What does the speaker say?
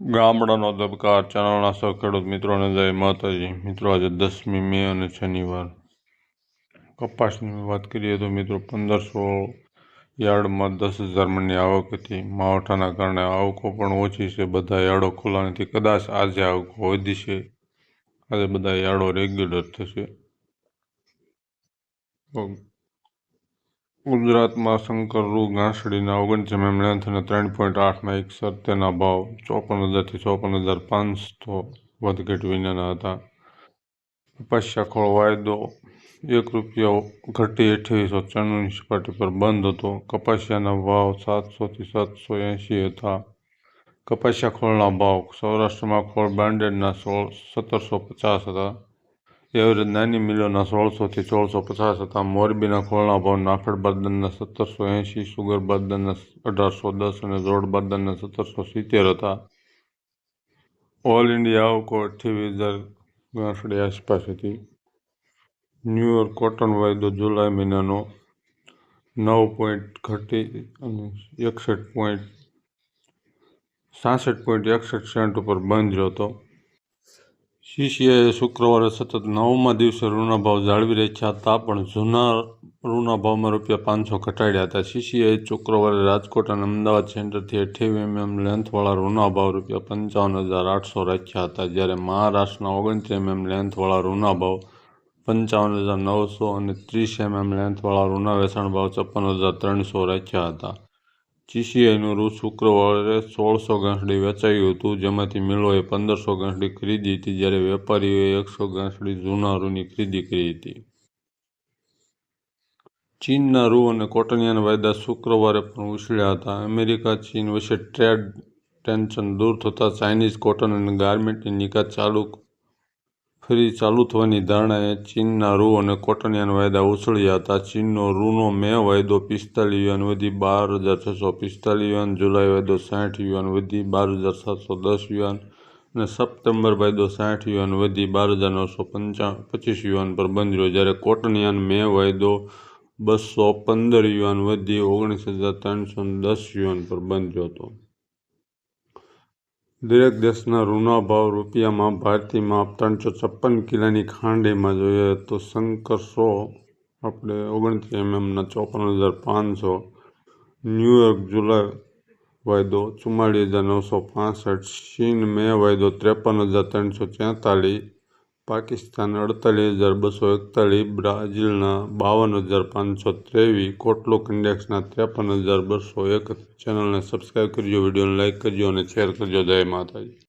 ગામડાનો ધબકાર ચેનલના સૌ ખેડૂત મિત્રોને જય માતાજી. મિત્રો, આજે દસમી મે અને શનિવાર. કપાસની વાત કરીએ તો મિત્રો, પંદરસો યાર્ડમાં દસ હજાર મણની આવક હતી. માવઠાના કારણે આવકો પણ ઓછી છે. બધા યાર્ડો ખુલ્લા નથી. કદાચ આજે આવકો વધી છે. આજે બધા યાર્ડો રેગ્યુલર થશે. ગુજરાતમાં શંકર રૂ ઘાસડીના ઓગણત્રીસ એમ લેન્થ ત્રણ પોઈન્ટ આઠમાં એક સત્યના ભાવ ચોપન હજારથી ચોપન હજાર પાંચસો વધઘેટ વિનાના હતા. કપાસિયા ખોળ વાયદો એક રૂપિયો ઘટી અઠ્યાવીસો ચાણુંની સપાટી પર બંધ હતો. કપાસિયાના ભાવ સાતસોથી સાતસો એંશી હતા. કપાસિયા ખોળના ભાવ સૌરાષ્ટ્રમાં ખોળ બ્રાન્ડેડના સોળ, સત્તરસો પચાસ હતા. એવરેજ નાની મિલોના સોળસોથી સોળસો પચાસ હતા. મોરબીના ખોળના ભાવ નાફેડ બારદાનના સત્તરસો એંશી સુગર બારદાનના અઢારસો દસ અને જોડ બારદાનના સત્તરસો સિત્તેર હતા. ઓલ ઇન્ડિયા આવકો અઠ્યાવીસ હજાર ગાંસડી આસપાસ હતી. ન્યુયોર્ક કોટન વાયદો જુલાઈ મહિનાનો નવ પોઈન્ટ ઘટી અને એકસઠ પોઈન્ટ સાસઠ પોઈન્ટ એકસઠ સેન્ટ ઉપર બંધ રહ્યો હતો. સીસીઆઈએ શુક્રવારે સતત નવમા દિવસે ઋણના ભાવ જાળવી રહ્યા હતા, પણ જૂના ઋણના ભાવમાં રૂપિયા પાંચસો ઘટાડ્યા હતા. શિષ્યએ શુક્રવારે રાજકોટ અને અમદાવાદ સેન્ટરથી અઠ્યાવી એમએમ લેન્થવાળા ઋણના ભાવ રૂપિયા પંચાવન હજાર આઠસો રાખ્યા હતા, જ્યારે મહારાષ્ટ્રના ઓગણત્રીસ એમએમ લેન્થવાળા ઋણના ભાવ પંચાવન હજાર નવસો અને ત્રીસ એમએમ લેન્થવાળા ઋણના વેચાણ ભાવ છપ્પન હજાર ત્રણસો રાખ્યા હતા. જીસીઆઈનું રૂ શુક્રવારે સોળસો ગાંસડી વેચાયું હતું, જેમાંથી મિલોએ પંદરસો ગાંસડી ખરીદી હતી, જ્યારે વેપારીઓએ એકસો ગાંસડી જૂના રૂની ખરીદી કરી હતી. ચીનના રૂ અને કોટનિયાના વાયદા શુક્રવારે પણ ઉછળ્યા હતા. અમેરિકા, ચીન વચ્ચે ટ્રેડ ટેન્શન દૂર થતાં ચાઇનીઝ કોટન અને ગાર્મેન્ટની નિકાસ ચાલુ ફરી ચાલુ થવાની ધારણાએ ચીનના રૂ અને કોટનિયાના વાયદા ઉછળ્યા હતા. ચીનનો રૂનો મે વાયદો પિસ્તાલીસ યુએન વધી, બાર હજાર છસો પિસ્તાલીસ યુએન જુલાઈ વાયદો સાઠ યુએન વધી, બાર હજાર સાતસો દસ યુએન અને સપ્ટેમ્બર વાયદો સાઠ યુએન વધી, બાર હજાર નવસો પંચા, પચીસ યુએન પર બંધ રહ્યો જ્યારે કોટનિયાન મે વાયદો બસો પંદર યુએન વધી, ઓગણીસ હજાર ત્રણસો દસ યુએન પર બંધ રહ્યો હતો. દરેક દેશના ઋણના ભાવ રૂપિયામાં ભારતીય માપ ત્રણસો છપ્પન કિલોની ખાંડીમાં જોઈએ તો શંકર સો આપણે ઓગણત્રીસ એમએમના ચોપન હજાર પાંચસો ન્યૂયોર્ક જુલાઈ વાયદો ચુમ્માળીસ હજાર નવસો પાસઠ, ચીન મે વાયદો ત્રેપન હજાર ત્રણસો તેતાલીસ પાકિસ્તાન અડતાલીસ હજાર બસો એકતાલીસ, બ્રાઝિલના બાવન હજાર પાંચસો ત્રેવીસ, કોટલોક ઇન્ડેક્સના ત્રેપન હજાર બસો એક. ચેનલને સબસ્ક્રાઈબ કરજો, વિડીયોને લાઇક કરજો અને શેર કરજો. જય માતાજી.